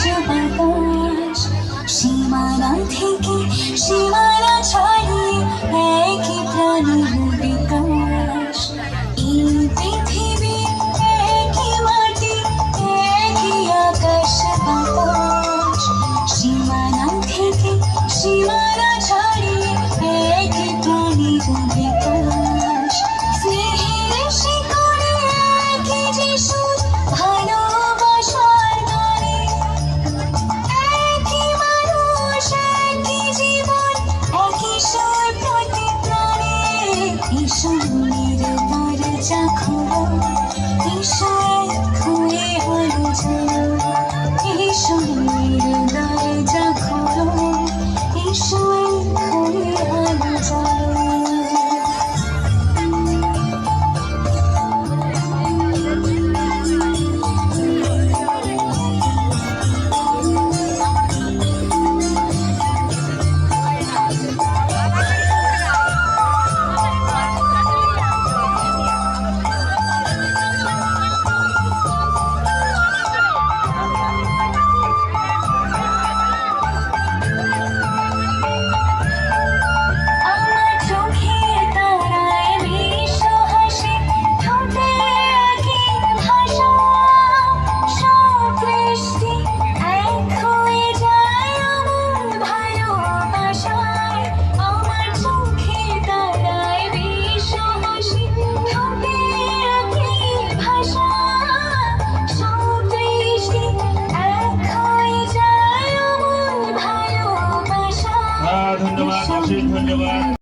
বাতাস সীমানা থেকে সীমানা 是你 ধন্যবাদ অশেষ ধন্যবাদ।